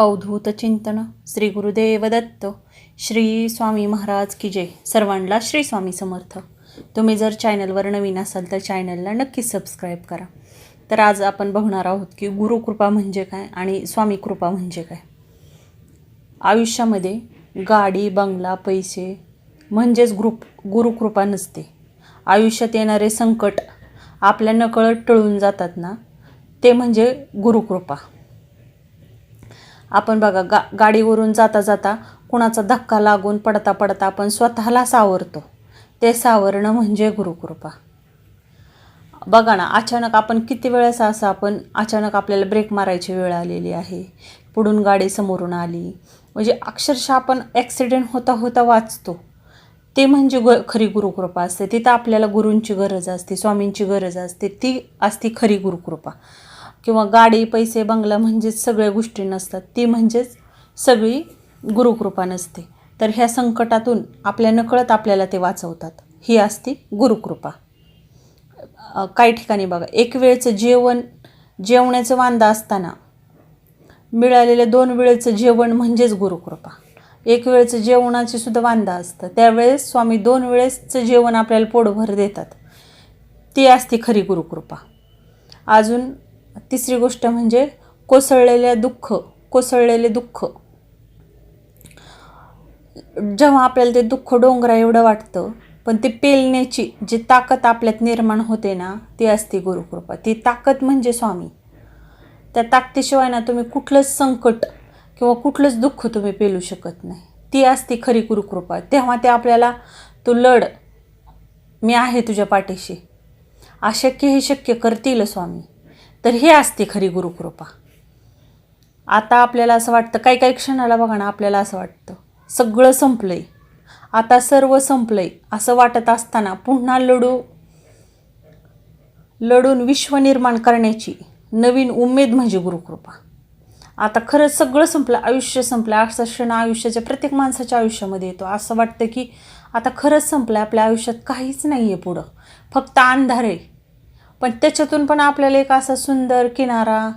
अवधूत चिंतन. श्री गुरुदेव दत्त. श्री स्वामी महाराज की जय. सर्वांना श्री स्वामी समर्थ. तुम्ही जर चॅनलवर नवीन असाल तर चॅनलला नक्की सबस्क्राईब करा. तर आज आपण बघणार आहोत की गुरुकृपा म्हणजे काय आणि स्वामी कृपा म्हणजे काय? आयुष्यामध्ये गाडी बंगला पैसे म्हणजेच ग्रुप गुरुकृपा नसते. आयुष्यात येणारे संकट आपल्या नकळत टळून जातात ना? ते म्हणजे गुरुकृपा आपण बघा गा गाडीवरून जाता जाता कुणाचा धक्का लागून पडता पडता आपण स्वतःला सावरतो. ते सावरणं म्हणजे गुरुकृपा. बघा ना अचानक आपण किती वेळेस असं आपण अचानक आपल्याला ब्रेक मारायची वेळ आलेली आहे. पुढून गाडी समोरून आली. म्हणजे अक्षरशः आपण ॲक्सिडेंट होता होता वाचतो. ते म्हणजे ग खरी गुरुकृपा असते. तिथं आपल्याला गुरूंची गरज असते स्वामींची गरज असते. ती असती खरी गुरुकृपा. किंवा गाडी पैसे बंगला म्हणजेच सगळ्या गोष्टी नसतात. ती म्हणजेच सगळी गुरुकृपा नसते. तर ह्या संकटातून आपल्या नकळत आपल्याला ते वाचवतात. ही असती गुरुकृपा. काही ठिकाणी बघा एक वेळचं जेवण जेवण्याचं वांदा असताना मिळालेलं दोन वेळेचं जेवण म्हणजेच गुरुकृपा. एक वेळचं जेवणाची सुद्धा वांदा असतं. त्यावेळेस स्वामी दोन वेळेसचं जेवण आपल्याला पोटभर देतात. ती असते खरी गुरुकृपा. अजून तिसरी गोष्ट म्हणजे कोसळलेल्या दुःख कोसळलेले दुःख. जेव्हा आपल्याला ते दुःख डोंगरा एवढं वाटतं पण ते पेलण्याची जी ताकद आपल्यात निर्माण होते ना ती असते गुरुकृपा. ती ताकद म्हणजे स्वामी. त्या ताकदीशिवाय ना तुम्ही कुठलंच संकट किंवा कुठलंच दुःख तुम्ही पेलू शकत नाही. ती असते खरी गुरुकृपा. तेव्हा ते आपल्याला तू लढ. मी आहे तुझ्या पाठीशी. अशक्य हे शक्य करतील स्वामी. तर हे असते खरी गुरुकृपा. आता आपल्याला असं वाटतं काही काही क्षणाला बघा ना आपल्याला असं वाटतं सगळं संपलं आहे आता सर्व संपलं आहे असं वाटत असताना पुन्हा लढू लढून विश्व निर्माण करण्याची नवीन उमेद म्हणजे गुरुकृपा. आता खरंच सगळं संपलं आयुष्य संपलं असा क्षण आयुष्याच्या प्रत्येक माणसाच्या आयुष्यामध्ये येतो. असं वाटतं की आता खरंच संपलं आपल्या आयुष्यात काहीच नाही आहे पुढं. फक्त अंधार आहे. पण त्याच्यातून पण आपल्याला एक असा सुंदर किनारा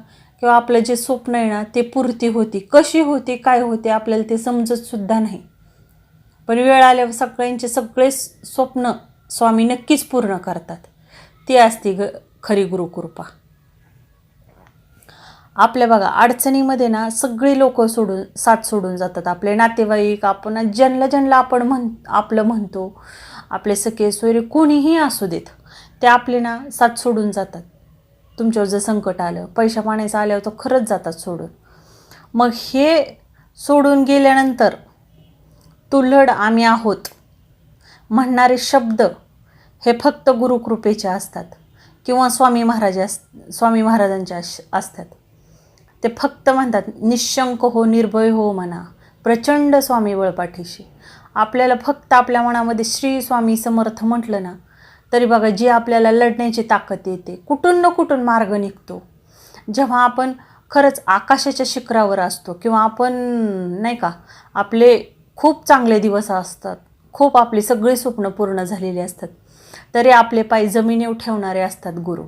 किंवा आपलं जे स्वप्न आहे ना ते पूर्ती होती. कशी होती काय होते आपल्याला ते समजतसुद्धा नाही. पण वेळ आल्यावर सगळ्यांचे सगळे स्वप्न स्वामी नक्कीच पूर्ण करतात. ती असते ग खरी गुरुकृपा. आपल्या बघा अडचणीमध्ये ना सगळी लोक सोडून साथ सोडून जातात. आपले नातेवाईक आपण ज्यांना ज्यांना आपण म्हण आपलं म्हणतो आपले सखे सोयरे कोणीही असू देत. ते आपले ना साथ सोडून जातात. तुमच्यावर जर संकट आलं पैशा पाण्याचं आल्यावर तर खरंच जातात सोडून. मग हे सोडून गेल्यानंतर तू लढ आम्ही आहोत म्हणणारे शब्द हे फक्त गुरुकृपेचे असतात किंवा स्वामी महाराज अस स्वामी महाराजांचे अस असतात. ते फक्त म्हणतात निशंक हो निर्भय हो म्हणा प्रचंड स्वामी बळपाठीशी आपल्याला फक्त आपल्या मनामध्ये श्री स्वामी समर्थ म्हटलं ना तरी बघा जी आपल्याला लढण्याची ताकद येते कुठून न कुठून मार्ग निघतो. जेव्हा आपण खरंच आकाशाच्या शिखरावर असतो किंवा आपण नाही का आपले खूप चांगले दिवस असतात खूप आपली सगळी स्वप्न पूर्ण झालेली असतात तरी आपले पाय जमिनीवर ठेवणारे असतात गुरु.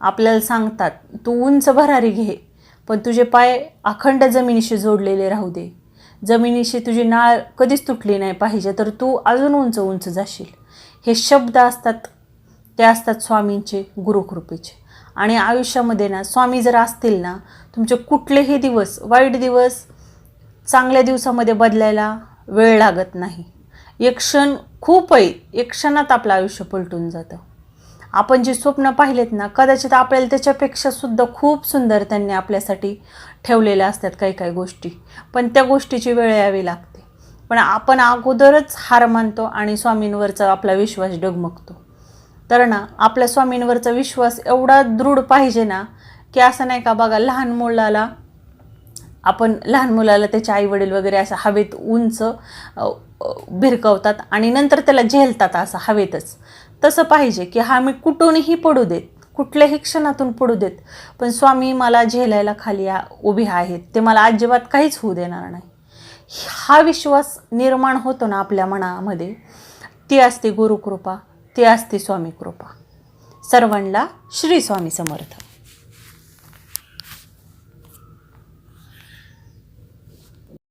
आपल्याला सांगतात तू उंच भरारी घे पण तुझे पाय अखंड जमिनीशी जोडलेले राहू दे. जमिनीशी तुझी नाळ कधीच तुटली नाही पाहिजे तर तू अजून उंच उंच जाशील. हे शब्द असतात ते असतात स्वामींचे गुरुकृपेचे. आणि आयुष्यामध्ये ना स्वामी जर असतील ना तुमचे कुठलेही दिवस वाईट दिवस चांगल्या दिवसामध्ये बदलायला वेळ लागत नाही. एक क्षण खूप आहे एक क्षणात आपलं आयुष्य पलटून जातं. आपण जे स्वप्न पाहिलेत ना कदाचित आपल्याला त्याच्यापेक्षा सुद्धा खूप सुंदर त्यांनी आपल्यासाठी ठेवलेल्या असतात काही काही गोष्टी. पण त्या गोष्टीची वेळ यावी लागते. पण आपण अगोदरच हार मानतो आणि स्वामींवरचा आपला विश्वास डगमगतो. तर ना आपल्या स्वामींवरचा विश्वास एवढा दृढ पाहिजे ना की असं नाही का बघा लहान मुलाला आपण लहान मुलाला त्याचे आईवडील वगैरे असं हवेत उंच भिरकवतात आणि नंतर त्याला झेलतात असं हवेतच. तसं पाहिजे की हा मी कुठूनही पडू देत कुठल्याही क्षणातून पडू देत पण स्वामी मला झेलायला खाली उभे आहेत ते मला अजिबात काहीच होऊ देणार नाही. हा विश्वास निर्माण होतो ना आपल्या मनामध्ये ती असते गुरुकृपा ती असते स्वामी कृपा सर्वांना श्री स्वामी समर्थ.